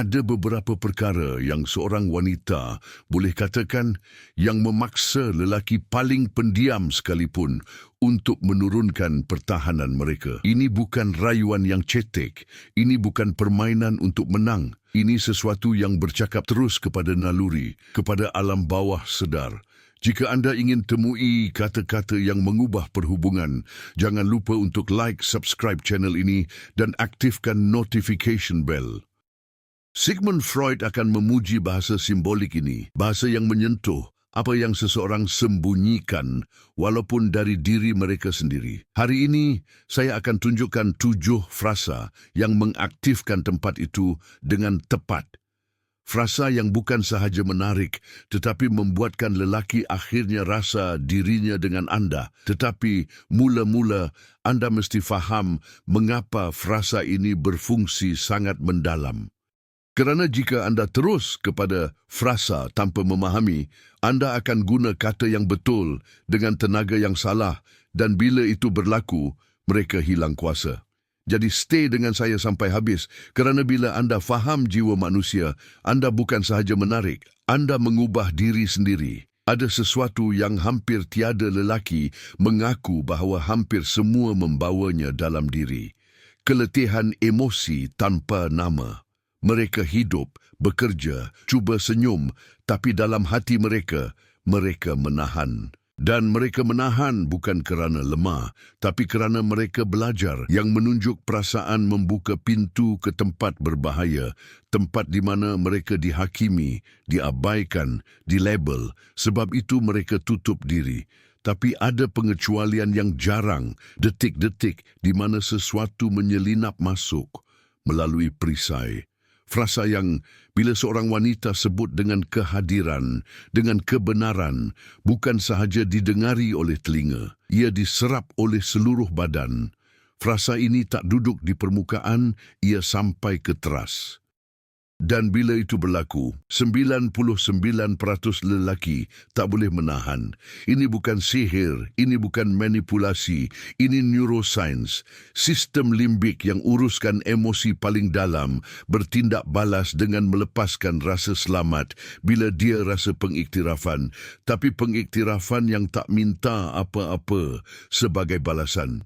Ada beberapa perkara yang seorang wanita boleh katakan yang memaksa lelaki paling pendiam sekalipun untuk menurunkan pertahanan mereka. Ini bukan rayuan yang cetek. Ini bukan permainan untuk menang. Ini sesuatu yang bercakap terus kepada naluri, kepada alam bawah sedar. Jika anda ingin temui kata-kata yang mengubah perhubungan, jangan lupa untuk like, subscribe channel ini dan aktifkan notification bell. Sigmund Freud akan memuji bahasa simbolik ini, bahasa yang menyentuh apa yang seseorang sembunyikan walaupun dari diri mereka sendiri. Hari ini, saya akan tunjukkan tujuh frasa yang mengaktifkan tempat itu dengan tepat. Frasa yang bukan sahaja menarik tetapi membuatkan lelaki akhirnya rasa dirinya dengan anda. Tetapi mula-mula anda mesti faham mengapa frasa ini berfungsi sangat mendalam. Kerana jika anda terus kepada frasa tanpa memahami, anda akan guna kata yang betul dengan tenaga yang salah dan bila itu berlaku, mereka hilang kuasa. Jadi stay dengan saya sampai habis kerana bila anda faham jiwa manusia, anda bukan sahaja menarik, anda mengubah diri sendiri. Ada sesuatu yang hampir tiada lelaki mengaku bahawa hampir semua membawanya dalam diri. Keletihan emosi tanpa nama. Mereka hidup, bekerja, cuba senyum, tapi dalam hati mereka, mereka menahan. Dan mereka menahan bukan kerana lemah, tapi kerana mereka belajar yang menunjuk perasaan membuka pintu ke tempat berbahaya, tempat di mana mereka dihakimi, diabaikan, dilabel, sebab itu mereka tutup diri. Tapi ada pengecualian yang jarang, detik-detik di mana sesuatu menyelinap masuk melalui perisai. Frasa yang bila seorang wanita sebut dengan kehadiran, dengan kebenaran, bukan sahaja didengari oleh telinga, ia diserap oleh seluruh badan. Frasa ini tak duduk di permukaan, ia sampai ke teras. Dan bila itu berlaku, 99% lelaki tak boleh menahan. Ini bukan sihir, ini bukan manipulasi, ini neuroscience. Sistem limbik yang uruskan emosi paling dalam bertindak balas dengan melepaskan rasa selamat bila dia rasa pengiktirafan. Tapi pengiktirafan yang tak minta apa-apa sebagai balasan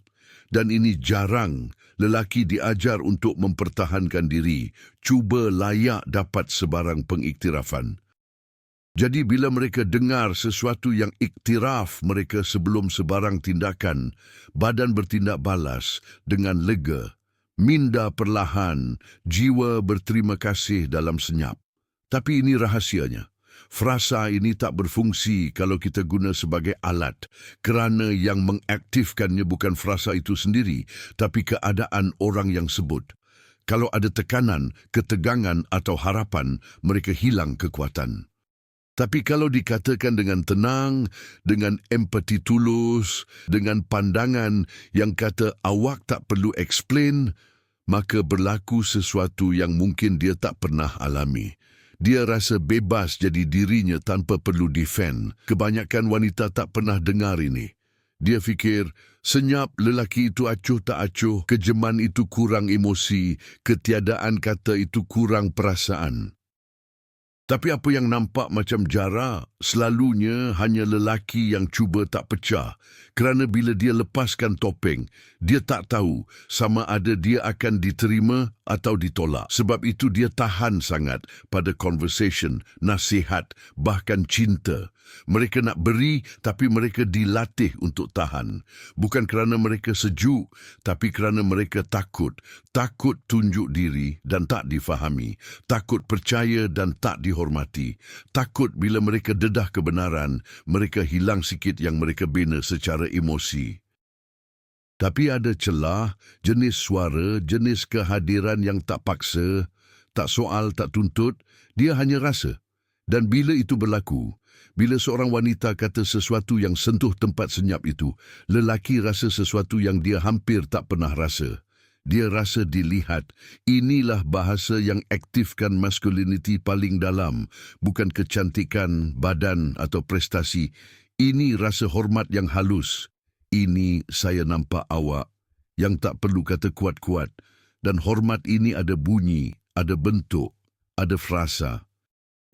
dan ini jarang lelaki diajar untuk mempertahankan diri, cuba layak dapat sebarang pengiktirafan. Jadi bila mereka dengar sesuatu yang iktiraf mereka sebelum sebarang tindakan, badan bertindak balas dengan lega, minda perlahan, jiwa berterima kasih dalam senyap. Tapi ini rahasianya. Frasa ini tak berfungsi kalau kita guna sebagai alat kerana yang mengaktifkannya bukan frasa itu sendiri tapi keadaan orang yang sebut. Kalau ada tekanan, ketegangan atau harapan, mereka hilang kekuatan. Tapi kalau dikatakan dengan tenang, dengan empati tulus, dengan pandangan yang kata awak tak perlu explain, maka berlaku sesuatu yang mungkin dia tak pernah alami. Dia rasa bebas jadi dirinya tanpa perlu defend. Kebanyakan wanita tak pernah dengar ini. Dia fikir, senyap lelaki itu acuh tak acuh, kejeman itu kurang emosi, ketiadaan kata itu kurang perasaan. Tapi apa yang nampak macam jara, selalunya hanya lelaki yang cuba tak pecah. Kerana bila dia lepaskan topeng, dia tak tahu sama ada dia akan diterima atau ditolak. Sebab itu dia tahan sangat pada conversation, nasihat, bahkan cinta. Mereka nak beri tapi mereka dilatih untuk tahan. Bukan kerana mereka sejuk tapi kerana mereka takut. Takut tunjuk diri dan tak difahami. Takut percaya dan tak dihormati. Takut bila mereka dedah kebenaran, mereka hilang sikit yang mereka bina secara emosi. Tapi ada celah, jenis suara, jenis kehadiran yang tak paksa, tak soal, tak tuntut, dia hanya rasa. Dan bila itu berlaku, bila seorang wanita kata sesuatu yang sentuh tempat senyap itu, lelaki rasa sesuatu yang dia hampir tak pernah rasa. Dia rasa dilihat. Inilah bahasa yang aktifkan masculinity paling dalam, bukan kecantikan, badan atau prestasi. Ini rasa hormat yang halus, ini saya nampak awak yang tak perlu kata kuat-kuat dan hormat ini ada bunyi, ada bentuk, ada frasa.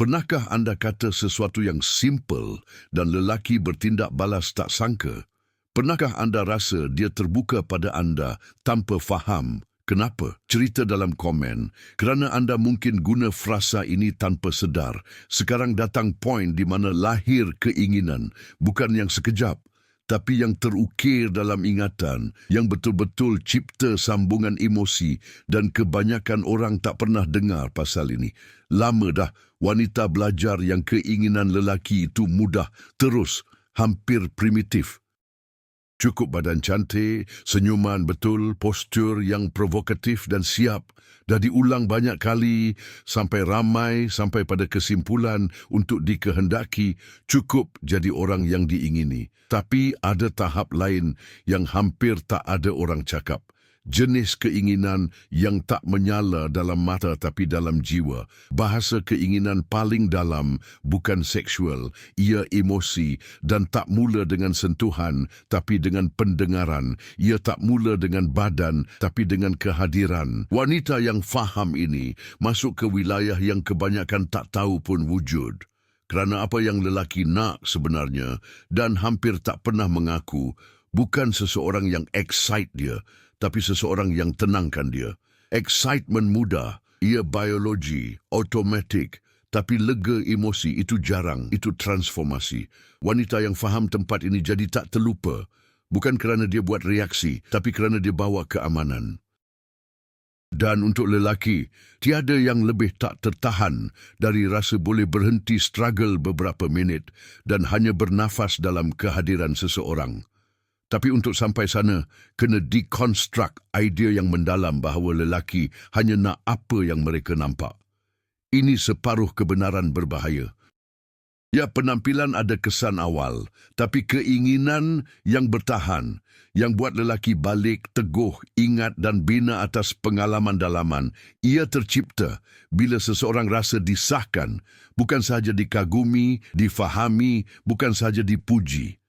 Pernahkah anda kata sesuatu yang simple dan lelaki bertindak balas tak sangka? Pernahkah anda rasa dia terbuka pada anda tanpa faham Kenapa? Cerita dalam komen. Kerana anda mungkin guna frasa ini tanpa sedar. Sekarang datang poin di mana lahir keinginan. Bukan yang sekejap. Tapi yang terukir dalam ingatan. Yang betul-betul cipta sambungan emosi. Dan kebanyakan orang tak pernah dengar pasal ini. Lama dah wanita belajar yang keinginan lelaki itu mudah. Terus. Hampir primitif. Cukup badan cantik, senyuman betul, postur yang provokatif dan siap. Dah diulang banyak kali sampai ramai sampai pada kesimpulan untuk dikehendaki cukup jadi orang yang diingini. Tapi ada tahap lain yang hampir tak ada orang cakap jenis keinginan yang tak menyala dalam mata tapi dalam jiwa. Bahasa keinginan paling dalam bukan seksual, ia emosi dan tak mula dengan sentuhan tapi dengan pendengaran. Ia tak mula dengan badan tapi dengan kehadiran. Wanita yang faham ini masuk ke wilayah yang kebanyakan tak tahu pun wujud. Kerana apa yang lelaki nak sebenarnya dan hampir tak pernah mengaku, bukan seseorang yang excite dia, tapi seseorang yang tenangkan dia. Excitement muda, ia biologi, automatik, tapi lega emosi itu jarang, itu transformasi. Wanita yang faham tempat ini jadi tak terlupa, bukan kerana dia buat reaksi, tapi kerana dia bawa keamanan. Dan untuk lelaki, tiada yang lebih tak tertahan dari rasa boleh berhenti struggle beberapa minit dan hanya bernafas dalam kehadiran seseorang. Tapi untuk sampai sana, kena deconstruct idea yang mendalam bahawa lelaki hanya nak apa yang mereka nampak. Ini separuh kebenaran berbahaya. Ya, penampilan ada kesan awal, tapi keinginan yang bertahan, yang buat lelaki balik, teguh, ingat dan bina atas pengalaman dalaman, ia tercipta bila seseorang rasa disahkan, bukan sahaja dikagumi, difahami, bukan sahaja dipuji.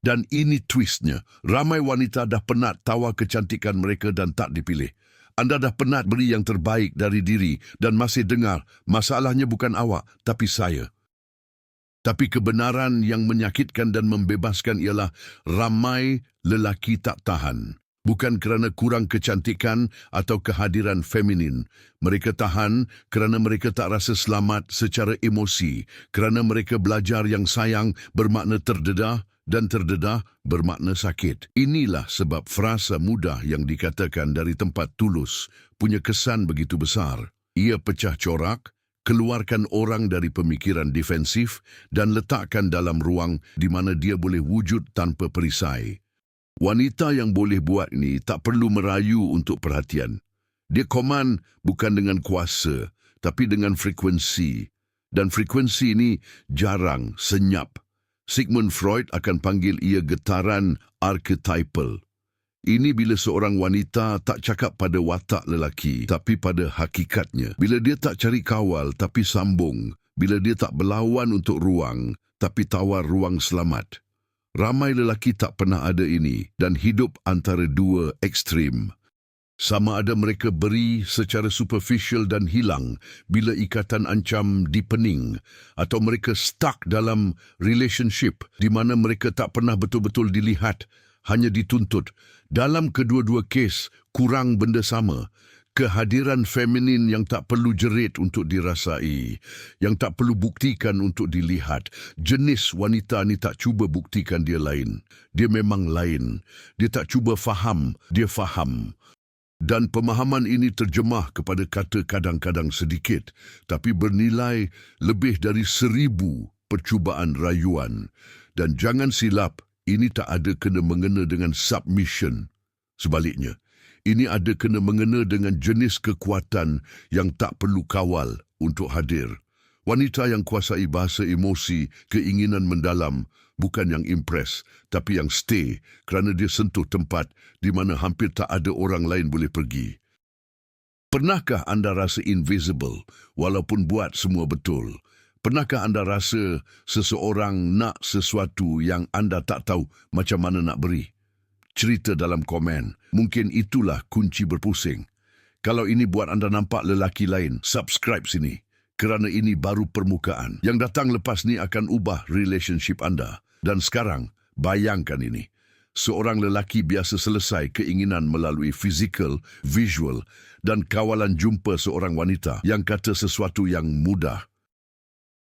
Dan ini twistnya. Ramai wanita dah penat tawa kecantikan mereka dan tak dipilih. Anda dah penat beri yang terbaik dari diri dan masih dengar masalahnya bukan awak, tapi saya. Tapi kebenaran yang menyakitkan dan membebaskan ialah ramai lelaki tak tahan. Bukan kerana kurang kecantikan atau kehadiran feminin. Mereka tahan kerana mereka tak rasa selamat secara emosi. Kerana mereka belajar yang sayang bermakna terdedah dan terdedah bermakna sakit. Inilah sebab frasa mudah yang dikatakan dari tempat tulus punya kesan begitu besar. Ia pecah corak, keluarkan orang dari pemikiran defensif dan letakkan dalam ruang di mana dia boleh wujud tanpa perisai. Wanita yang boleh buat ini tak perlu merayu untuk perhatian. Dia koman bukan dengan kuasa, tapi dengan frekuensi. Dan frekuensi ini jarang, senyap, Sigmund Freud akan panggil ia getaran archetypal. Ini bila seorang wanita tak cakap pada watak lelaki, tapi pada hakikatnya. Bila dia tak cari kawal, tapi sambung. Bila dia tak berlawan untuk ruang, tapi tawar ruang selamat. Ramai lelaki tak pernah ada ini dan hidup antara dua ekstrim. Sama ada mereka beri secara superficial dan hilang bila ikatan ancam dipening atau mereka stuck dalam relationship di mana mereka tak pernah betul-betul dilihat, hanya dituntut. Dalam kedua-dua kes, kurang benda sama. Kehadiran feminin yang tak perlu jerit untuk dirasai, yang tak perlu buktikan untuk dilihat. Jenis wanita ni tak cuba buktikan dia lain. Dia memang lain. Dia tak cuba faham, dia faham. Dan pemahaman ini terjemah kepada kata kadang-kadang sedikit, tapi bernilai lebih dari seribu percubaan rayuan. Dan jangan silap, ini tak ada kena-mengena dengan submission. Sebaliknya, ini ada kena-mengena dengan jenis kekuatan yang tak perlu kawal untuk hadir. Wanita yang kuasai bahasa emosi, keinginan mendalam, bukan yang impress, tapi yang stay kerana dia sentuh tempat di mana hampir tak ada orang lain boleh pergi. Pernahkah anda rasa invisible walaupun buat semua betul? Pernahkah anda rasa seseorang nak sesuatu yang anda tak tahu macam mana nak beri? Cerita dalam komen. Mungkin itulah kunci berpusing. Kalau ini buat anda nampak lelaki lain, subscribe sini kerana ini baru permukaan. Yang datang lepas ni akan ubah relationship anda. Dan sekarang, bayangkan ini. Seorang lelaki biasa selesai keinginan melalui fizikal, visual dan kawalan jumpa seorang wanita yang kata sesuatu yang mudah.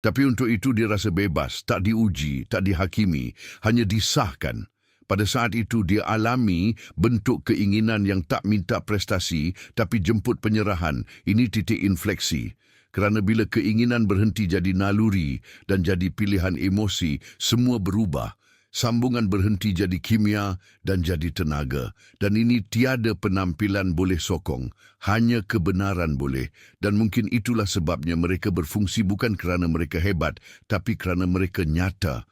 Tapi untuk itu dia rasa bebas, tak diuji, tak dihakimi, hanya disahkan. Pada saat itu dia alami bentuk keinginan yang tak minta prestasi tapi jemput penyerahan. Ini titik infleksi. Kerana bila keinginan berhenti jadi naluri dan jadi pilihan emosi, semua berubah. Sambungan berhenti jadi kimia dan jadi tenaga. Dan ini tiada penampilan boleh sokong. Hanya kebenaran boleh. Dan mungkin itulah sebabnya mereka berfungsi bukan kerana mereka hebat, tapi kerana mereka nyata.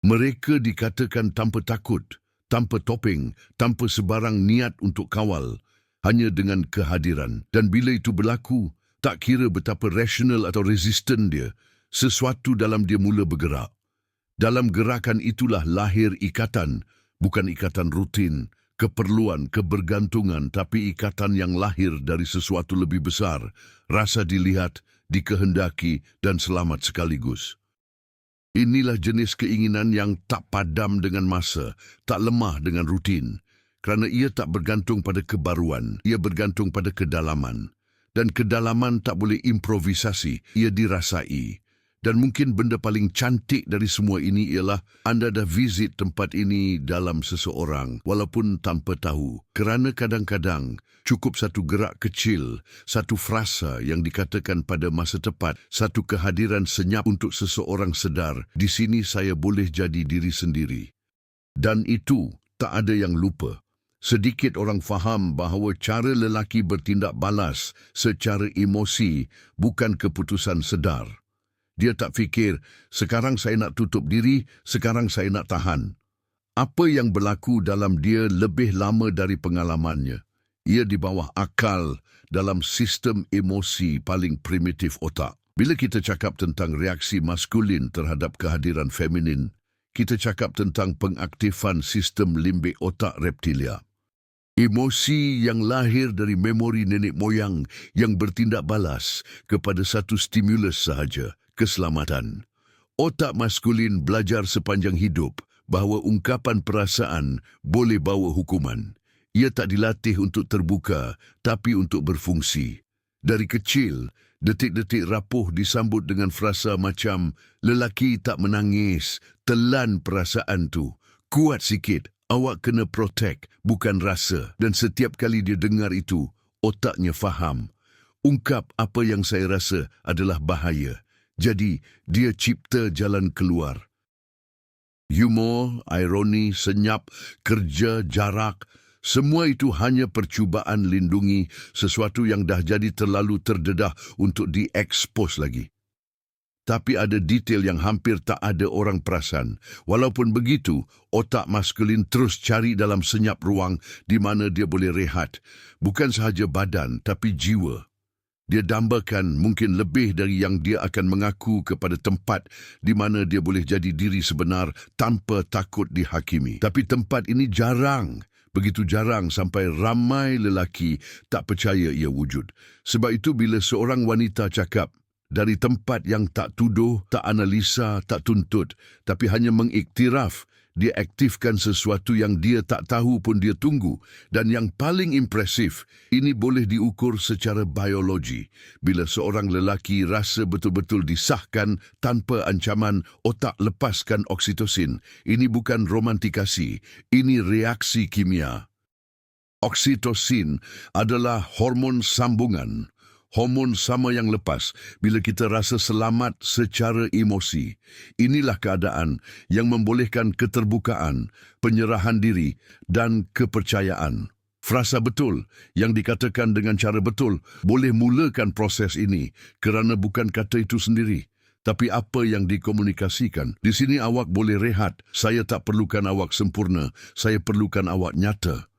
Mereka dikatakan tanpa takut, tanpa topeng, tanpa sebarang niat untuk kawal, hanya dengan kehadiran. Dan bila itu berlaku, tak kira betapa rasional atau resisten dia, sesuatu dalam dia mula bergerak. Dalam gerakan itulah lahir ikatan, bukan ikatan rutin, keperluan, kebergantungan, tapi ikatan yang lahir dari sesuatu lebih besar, rasa dilihat, dikehendaki dan selamat sekaligus. Inilah jenis keinginan yang tak padam dengan masa, tak lemah dengan rutin. Kerana ia tak bergantung pada kebaruan, ia bergantung pada kedalaman. Dan kedalaman tak boleh improvisasi, ia dirasai. Dan mungkin benda paling cantik dari semua ini ialah anda dah visit tempat ini dalam seseorang walaupun tanpa tahu. Kerana kadang-kadang cukup satu gerak kecil, satu frasa yang dikatakan pada masa tepat, satu kehadiran senyap untuk seseorang sedar, di sini saya boleh jadi diri sendiri. Dan itu tak ada yang lupa. Sedikit orang faham bahawa cara lelaki bertindak balas secara emosi bukan keputusan sedar. Dia tak fikir, sekarang saya nak tutup diri, sekarang saya nak tahan. Apa yang berlaku dalam dia lebih lama dari pengalamannya. Ia di bawah akal dalam sistem emosi paling primitif otak. Bila kita cakap tentang reaksi maskulin terhadap kehadiran feminin, kita cakap tentang pengaktifan sistem limbik otak reptilia. Emosi yang lahir dari memori nenek moyang yang bertindak balas kepada satu stimulus sahaja, keselamatan. Otak maskulin belajar sepanjang hidup bahawa ungkapan perasaan boleh bawa hukuman. Ia tak dilatih untuk terbuka, tapi untuk berfungsi. Dari kecil, detik-detik rapuh disambut dengan frasa macam lelaki tak menangis, telan perasaan tu. Kuat sikit, awak kena protect, bukan rasa. Dan setiap kali dia dengar itu, otaknya faham. Ungkap apa yang saya rasa adalah bahaya. Jadi, dia cipta jalan keluar. Humor, ironi, senyap, kerja, jarak, semua itu hanya percubaan lindungi sesuatu yang dah jadi terlalu terdedah untuk diekspos lagi. Tapi ada detail yang hampir tak ada orang perasan. Walaupun begitu, otak maskulin terus cari dalam senyap ruang di mana dia boleh rehat. Bukan sahaja badan, tapi jiwa. Dia dambakan mungkin lebih dari yang dia akan mengaku kepada tempat di mana dia boleh jadi diri sebenar tanpa takut dihakimi. Tapi tempat ini jarang, begitu jarang sampai ramai lelaki tak percaya ia wujud. Sebab itu bila seorang wanita cakap, dari tempat yang tak tuduh, tak analisa, tak tuntut, tapi hanya mengiktiraf dia aktifkan sesuatu yang dia tak tahu pun dia tunggu. Dan yang paling impresif, ini boleh diukur secara biologi. Bila seorang lelaki rasa betul-betul disahkan tanpa ancaman otak lepaskan oksitosin. Ini bukan romantikasi, ini reaksi kimia. Oksitosin adalah hormon sambungan hormon sama yang lepas bila kita rasa selamat secara emosi. Inilah keadaan yang membolehkan keterbukaan, penyerahan diri dan kepercayaan. Frasa betul yang dikatakan dengan cara betul boleh mulakan proses ini kerana bukan kata itu sendiri. Tapi apa yang dikomunikasikan, di sini awak boleh rehat. Saya tak perlukan awak sempurna, saya perlukan awak nyata.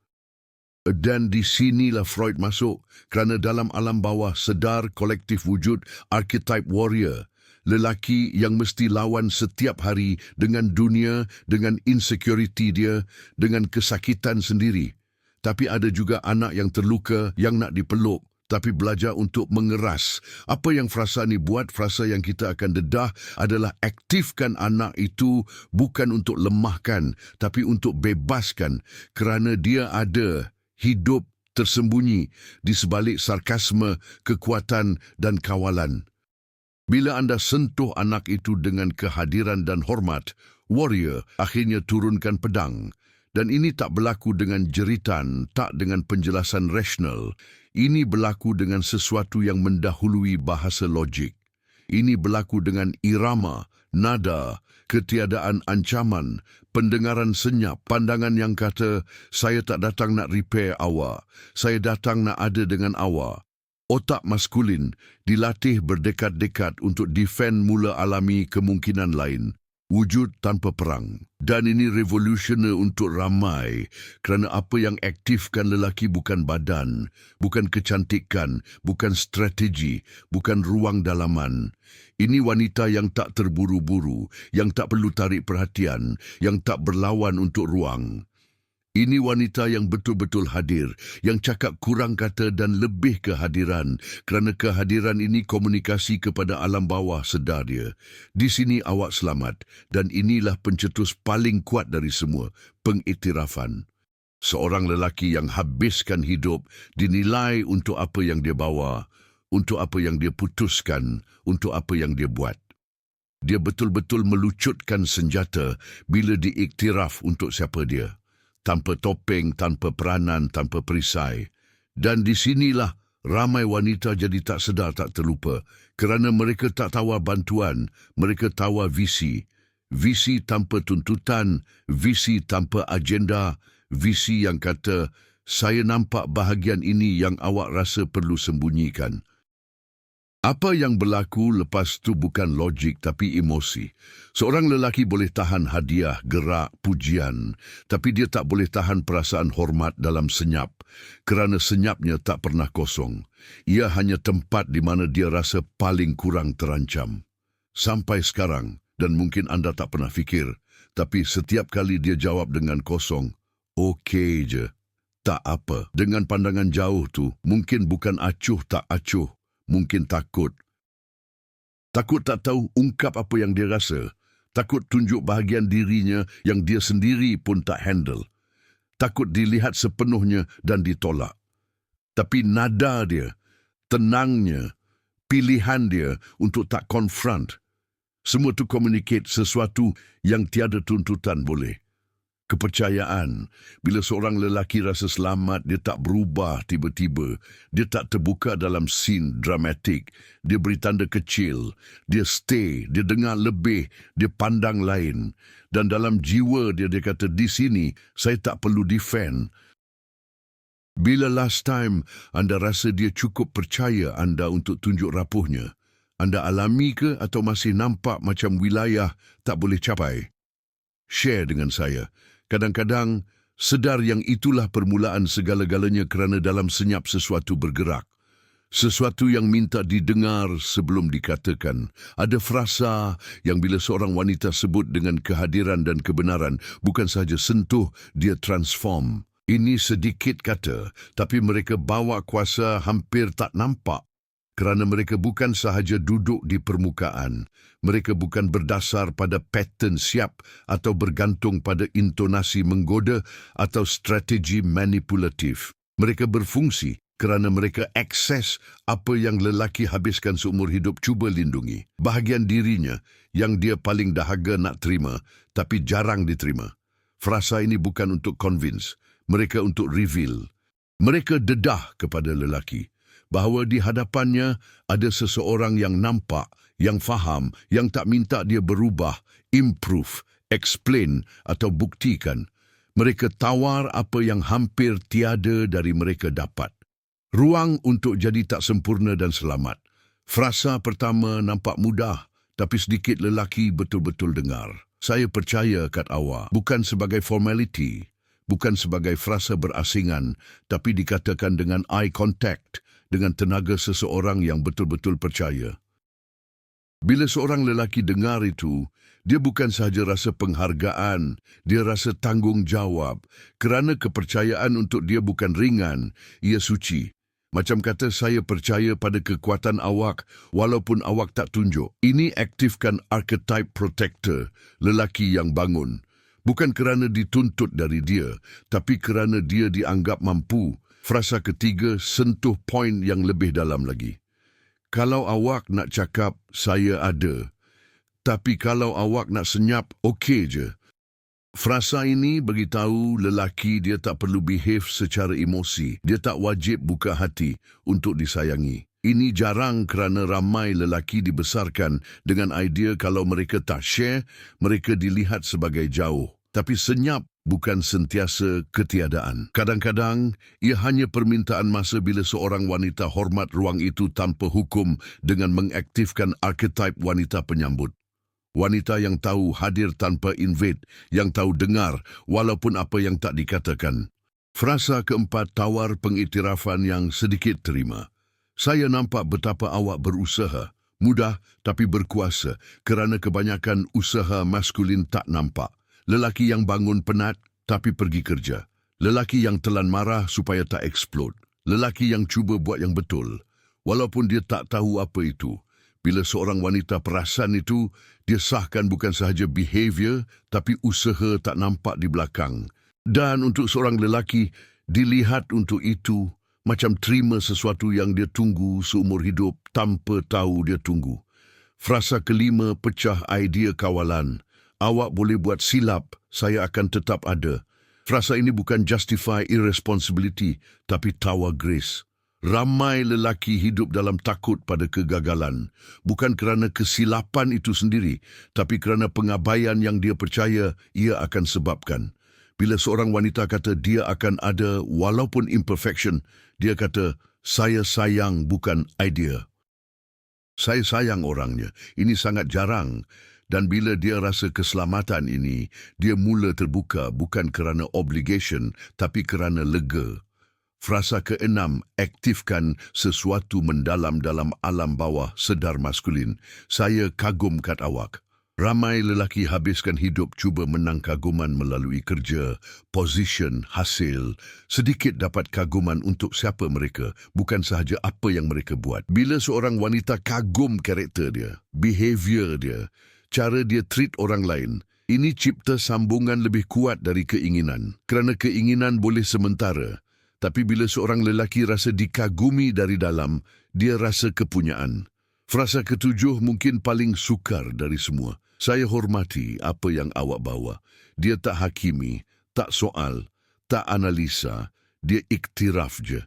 Dan di sinilah Freud masuk kerana dalam alam bawah sedar kolektif wujud archetype warrior, lelaki yang mesti lawan setiap hari dengan dunia, dengan insecurity dia, dengan kesakitan sendiri. Tapi ada juga anak yang terluka yang nak dipeluk, tapi belajar untuk mengeras. Apa yang frasa ni buat, frasa yang kita akan dedah adalah aktifkan anak itu bukan untuk lemahkan, tapi untuk bebaskan kerana dia ada hidup tersembunyi di sebalik sarkasme, kekuatan dan kawalan. Bila anda sentuh anak itu dengan kehadiran dan hormat, warrior akhirnya turunkan pedang. Dan ini tak berlaku dengan jeritan, tak dengan penjelasan rasional. Ini berlaku dengan sesuatu yang mendahului bahasa logik. Ini berlaku dengan irama, nada, ketiadaan ancaman, pendengaran senyap, pandangan yang kata, saya tak datang nak repair awak, saya datang nak ada dengan awak. Otak maskulin dilatih berdekat-dekat untuk defend mula alami kemungkinan lain wujud tanpa perang. Dan ini revolusioner untuk ramai kerana apa yang aktifkan lelaki bukan badan, bukan kecantikan, bukan strategi, bukan ruang dalaman. Ini wanita yang tak terburu-buru, yang tak perlu tarik perhatian, yang tak berlawan untuk ruang. Ini wanita yang betul-betul hadir, yang cakap kurang kata dan lebih kehadiran kerana kehadiran ini komunikasi kepada alam bawah sedar dia. Di sini awak selamat dan inilah pencetus paling kuat dari semua, pengiktirafan. Seorang lelaki yang habiskan hidup dinilai untuk apa yang dia bawa, untuk apa yang dia putuskan, untuk apa yang dia buat. Dia betul-betul melucutkan senjata bila diiktiraf untuk siapa dia tanpa topeng, tanpa peranan, tanpa perisai. Dan di sinilah ramai wanita jadi tak sedar tak terlupa kerana mereka tak tawar bantuan, mereka tawar visi. Visi tanpa tuntutan, visi tanpa agenda, visi yang kata, saya nampak bahagian ini yang awak rasa perlu sembunyikan. Apa yang berlaku lepas tu bukan logik tapi emosi. Seorang lelaki boleh tahan hadiah, gerak, pujian, tapi dia tak boleh tahan perasaan hormat dalam senyap kerana senyapnya tak pernah kosong. Ia hanya tempat di mana dia rasa paling kurang terancam. Sampai sekarang, dan mungkin anda tak pernah fikir, tapi setiap kali dia jawab dengan kosong, okey je. Tak apa. Dengan pandangan jauh tu, mungkin bukan acuh tak acuh, mungkin takut. Takut tak tahu ungkap apa yang dia rasa. Takut tunjuk bahagian dirinya yang dia sendiri pun tak handle. Takut dilihat sepenuhnya dan ditolak. Tapi nada dia, tenangnya, pilihan dia untuk tak confront. Semua tu communicate sesuatu yang tiada tuntutan boleh kepercayaan. Bila seorang lelaki rasa selamat, dia tak berubah tiba-tiba. Dia tak terbuka dalam scene dramatik. Dia beri tanda kecil. Dia stay, dia dengar lebih, dia pandang lain. Dan dalam jiwa dia, dia kata, di sini saya tak perlu defend. Bila last time anda rasa dia cukup percaya anda untuk tunjuk rapuhnya? Anda alami ke atau masih nampak macam wilayah tak boleh capai? Share dengan saya. Kadang-kadang, sedar yang itulah permulaan segala-galanya kerana dalam senyap sesuatu bergerak. Sesuatu yang minta didengar sebelum dikatakan. Ada frasa yang bila seorang wanita sebut dengan kehadiran dan kebenaran, bukan sahaja sentuh, dia transform. Ini sedikit kata, tapi mereka bawa kuasa hampir tak nampak kerana mereka bukan sahaja duduk di permukaan. Mereka bukan berdasar pada pattern siap atau bergantung pada intonasi menggoda atau strategi manipulatif. Mereka berfungsi kerana mereka akses apa yang lelaki habiskan seumur hidup cuba lindungi. Bahagian dirinya yang dia paling dahaga nak terima tapi jarang diterima. Frasa ini bukan untuk convince, mereka untuk reveal. Mereka dedah kepada lelaki bahawa di hadapannya ada seseorang yang nampak, yang faham, yang tak minta dia berubah, improve, explain atau buktikan. Mereka tawar apa yang hampir tiada dari mereka dapat. Ruang untuk jadi tak sempurna dan selamat. Frasa pertama nampak mudah, tapi sedikit lelaki betul-betul dengar. Saya percaya kat awak, bukan sebagai formality, bukan sebagai frasa berasingan, tapi dikatakan dengan eye contact, dengan tenaga seseorang yang betul-betul percaya. Bila seorang lelaki dengar itu, dia bukan sahaja rasa penghargaan, dia rasa tanggungjawab kerana kepercayaan untuk dia bukan ringan, ia suci. Macam kata saya percaya pada kekuatan awak walaupun awak tak tunjuk. Ini aktifkan archetype protector, lelaki yang bangun. Bukan kerana dituntut dari dia, tapi kerana dia dianggap mampu. Frasa ketiga, sentuh poin yang lebih dalam lagi. Kalau awak nak cakap, saya ada. Tapi kalau awak nak senyap, okey je. Frasa ini beritahu lelaki dia tak perlu behave secara emosi. Dia tak wajib buka hati untuk disayangi. Ini jarang kerana ramai lelaki dibesarkan dengan idea kalau mereka tak share, mereka dilihat sebagai jauh. Tapi senyap bukan sentiasa ketiadaan. Kadang-kadang, ia hanya permintaan masa bila seorang wanita hormat ruang itu tanpa hukum dengan mengaktifkan archetype wanita penyambut. Wanita yang tahu hadir tanpa invade, yang tahu dengar walaupun apa yang tak dikatakan. Frasa keempat tawar pengiktirafan yang sedikit terima. Saya nampak betapa awak berusaha, mudah tapi berkuasa kerana kebanyakan usaha maskulin tak nampak. Lelaki yang bangun penat tapi pergi kerja. Lelaki yang telan marah supaya tak eksplod. Lelaki yang cuba buat yang betul. Walaupun dia tak tahu apa itu. Bila seorang wanita perasan itu, dia sahkan bukan sahaja behavior tapi usaha tak nampak di belakang. Dan untuk seorang lelaki, dilihat untuk itu macam terima sesuatu yang dia tunggu seumur hidup tanpa tahu dia tunggu. Frasa kelima pecah idea kawalan. Awak boleh buat silap, saya akan tetap ada. Frasa ini bukan justify irresponsibility tapi tawar grace. Ramai lelaki hidup dalam takut pada kegagalan, bukan kerana kesilapan itu sendiri, tapi kerana pengabaian yang dia percaya ia akan sebabkan. Bila seorang wanita kata dia akan ada walaupun imperfection, dia kata, saya sayang bukan idea. Saya sayang orangnya. Ini sangat jarang. Dan bila dia rasa keselamatan ini, dia mula terbuka bukan kerana obligation, tapi kerana lega. Frasa keenam, aktifkan sesuatu mendalam dalam alam bawah sedar maskulin. Saya kagum kat awak. Ramai lelaki habiskan hidup cuba menang kaguman melalui kerja, position, hasil. Sedikit dapat kaguman untuk siapa mereka, bukan sahaja apa yang mereka buat. Bila seorang wanita kagum karakter dia, behavior dia, cara dia treat orang lain, ini cipta sambungan lebih kuat dari keinginan. Kerana keinginan boleh sementara, tapi bila seorang lelaki rasa dikagumi dari dalam, dia rasa kepunyaan. Frasa ketujuh mungkin paling sukar dari semua. Saya hormati apa yang awak bawa. Dia tak hakimi, tak soal, tak analisa. Dia iktiraf je.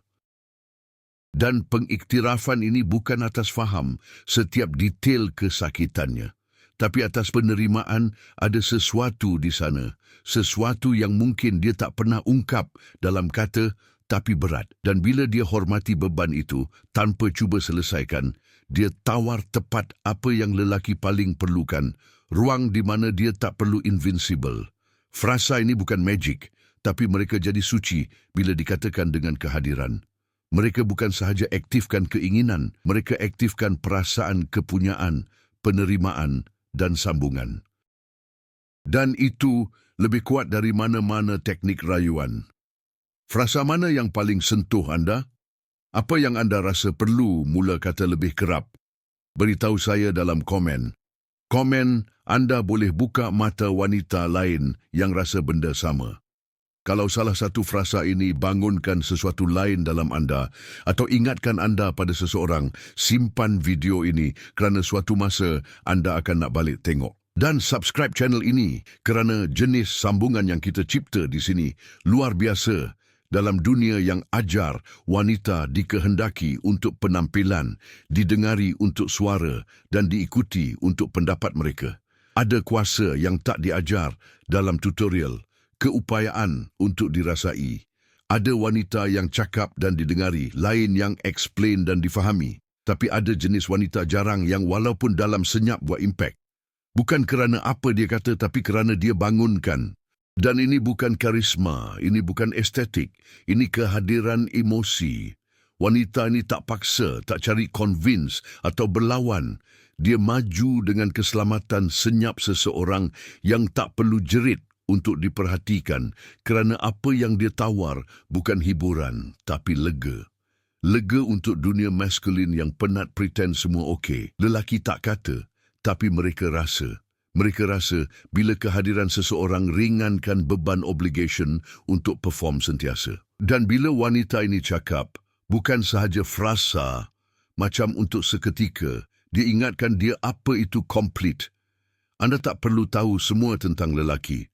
Dan pengiktirafan ini bukan atas faham setiap detail kesakitannya. Tapi atas penerimaan ada sesuatu di sana. Sesuatu yang mungkin dia tak pernah ungkap dalam kata tapi berat dan bila dia hormati beban itu tanpa cuba selesaikan, dia tawar tepat apa yang lelaki paling perlukan, ruang di mana dia tak perlu invincible. Frasa ini bukan magic, tapi mereka jadi suci bila dikatakan dengan kehadiran. Mereka bukan sahaja aktifkan keinginan, mereka aktifkan perasaan kepunyaan, penerimaan dan sambungan. Dan itu lebih kuat dari mana-mana teknik rayuan. Frasa mana yang paling sentuh anda? Apa yang anda rasa perlu mula kata lebih kerap? Beritahu saya dalam komen. Komen, anda boleh buka mata wanita lain yang rasa benda sama. Kalau salah satu frasa ini bangunkan sesuatu lain dalam anda atau ingatkan anda pada seseorang, simpan video ini kerana suatu masa anda akan nak balik tengok. Dan subscribe channel ini kerana jenis sambungan yang kita cipta di sini luar biasa dalam dunia yang ajar wanita dikehendaki untuk penampilan, didengari untuk suara dan diikuti untuk pendapat mereka. Ada kuasa yang tak diajar dalam tutorial, keupayaan untuk dirasai. Ada wanita yang cakap dan didengari, lain yang explain dan difahami. Tapi ada jenis wanita jarang yang walaupun dalam senyap buat impact. Bukan kerana apa dia kata tapi kerana dia bangunkan dan ini bukan karisma, ini bukan estetik, ini kehadiran emosi. Wanita ini tak paksa, tak cari convince atau berlawan. Dia maju dengan keselamatan senyap seseorang yang tak perlu jerit untuk diperhatikan kerana apa yang dia tawar bukan hiburan tapi lega. Lega untuk dunia maskulin yang penat pretend semua okey. Lelaki tak kata, tapi mereka rasa. Mereka rasa bila kehadiran seseorang ringankan beban obligation untuk perform sentiasa. Dan bila wanita ini cakap, bukan sahaja frasa, macam untuk seketika, dia ingatkan dia apa itu complete. Anda tak perlu tahu semua tentang lelaki.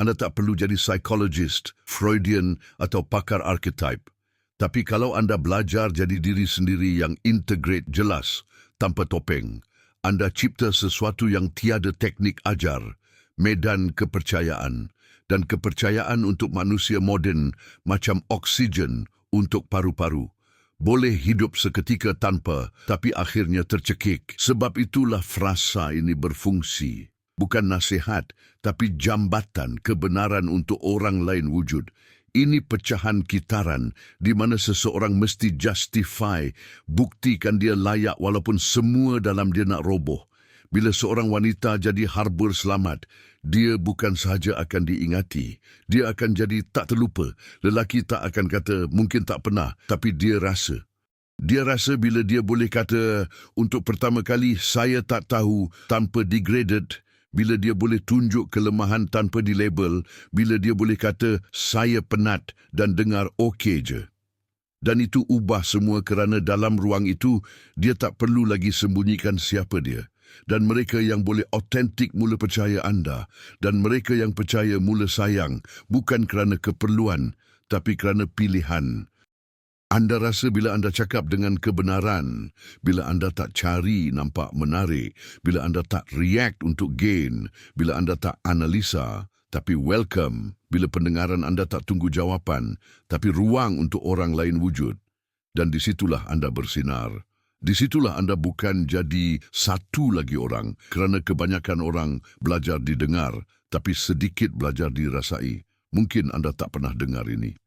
Anda tak perlu jadi psychologist, Freudian atau pakar archetype. Tapi kalau anda belajar jadi diri sendiri yang integrate jelas, tanpa topeng, anda cipta sesuatu yang tiada teknik ajar, medan kepercayaan, dan kepercayaan untuk manusia moden macam oksigen untuk paru-paru. Boleh hidup seketika tanpa, tapi akhirnya tercekik. Sebab itulah frasa ini berfungsi. Bukan nasihat, tapi jambatan kebenaran untuk orang lain wujud. Ini pecahan kitaran di mana seseorang mesti justify, buktikan dia layak walaupun semua dalam dia nak roboh. Bila seorang wanita jadi harbor selamat, dia bukan sahaja akan diingati, dia akan jadi tak terlupa. Lelaki tak akan kata mungkin tak pernah, tapi dia rasa. Dia rasa bila dia boleh kata untuk pertama kali saya tak tahu tanpa degraded, bila dia boleh tunjuk kelemahan tanpa dilabel, bila dia boleh kata, saya penat dan dengar okey je. Dan itu ubah semua kerana dalam ruang itu, dia tak perlu lagi sembunyikan siapa dia. Dan mereka yang boleh autentik mula percaya anda, dan mereka yang percaya mula sayang, bukan kerana keperluan, tapi kerana pilihan. Anda rasa bila anda cakap dengan kebenaran, bila anda tak cari nampak menarik, bila anda tak react untuk gain, bila anda tak analisa, tapi welcome, bila pendengaran anda tak tunggu jawapan, tapi ruang untuk orang lain wujud. Dan disitulah anda bersinar. Disitulah anda bukan jadi satu lagi orang kerana kebanyakan orang belajar didengar tapi sedikit belajar dirasai. Mungkin anda tak pernah dengar ini.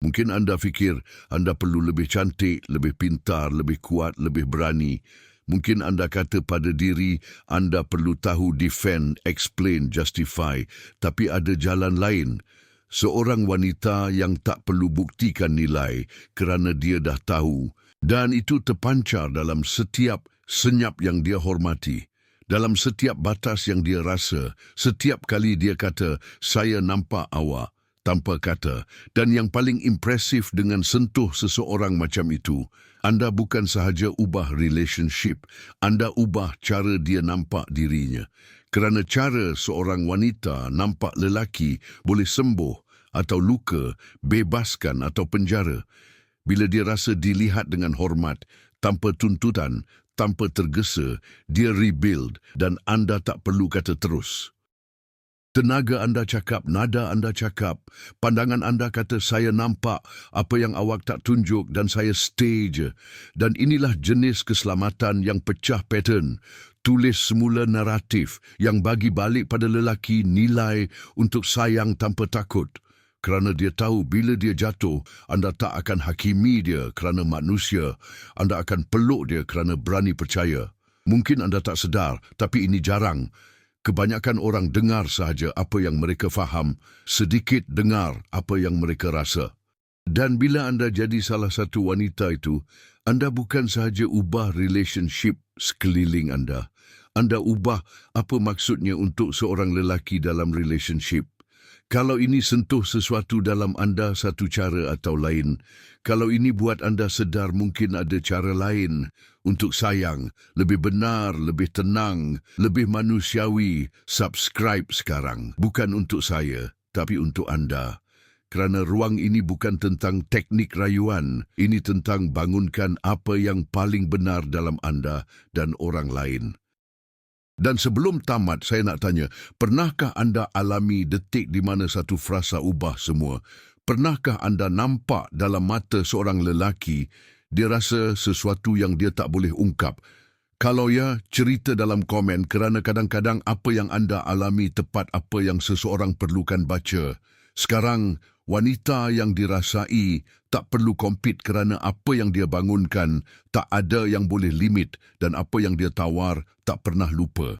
Mungkin anda fikir anda perlu lebih cantik, lebih pintar, lebih kuat, lebih berani. Mungkin anda kata pada diri anda perlu tahu defend, explain, justify. Tapi ada jalan lain. Seorang wanita yang tak perlu buktikan nilai kerana dia dah tahu. Dan itu terpancar dalam setiap senyap yang dia hormati. Dalam setiap batas yang dia rasa, setiap kali dia kata, saya nampak awak tanpa kata dan yang paling impresif dengan sentuh seseorang macam itu, anda bukan sahaja ubah relationship, anda ubah cara dia nampak dirinya. Kerana cara seorang wanita nampak lelaki boleh sembuh atau luka, bebaskan atau penjara. Bila dia rasa dilihat dengan hormat, tanpa tuntutan, tanpa tergesa, dia rebuild dan anda tak perlu kata terus. Tenaga anda cakap, nada anda cakap, pandangan anda kata saya nampak apa yang awak tak tunjuk dan saya stay je. Dan inilah jenis keselamatan yang pecah pattern. Tulis semula naratif yang bagi balik pada lelaki nilai untuk sayang tanpa takut. Kerana dia tahu bila dia jatuh, anda tak akan hakimi dia kerana manusia. Anda akan peluk dia kerana berani percaya. Mungkin anda tak sedar, tapi ini jarang. Kebanyakan orang dengar sahaja apa yang mereka faham, sedikit dengar apa yang mereka rasa. Dan bila anda jadi salah satu wanita itu, anda bukan sahaja ubah relationship sekeliling anda. Anda ubah apa maksudnya untuk seorang lelaki dalam relationship. Kalau ini sentuh sesuatu dalam anda satu cara atau lain, kalau ini buat anda sedar mungkin ada cara lain untuk sayang, lebih benar, lebih tenang, lebih manusiawi, subscribe sekarang. Bukan untuk saya, tapi untuk anda. Kerana ruang ini bukan tentang teknik rayuan, ini tentang bangunkan apa yang paling benar dalam anda dan orang lain. Dan sebelum tamat, saya nak tanya, pernahkah anda alami detik di mana satu frasa ubah semua? Pernahkah anda nampak dalam mata seorang lelaki, dia rasa sesuatu yang dia tak boleh ungkap? Kalau ya, cerita dalam komen kerana kadang-kadang apa yang anda alami tepat apa yang seseorang perlukan baca. Sekarang, wanita yang dirasai tak perlu kompet kerana apa yang dia bangunkan tak ada yang boleh limit dan apa yang dia tawar tak pernah lupa.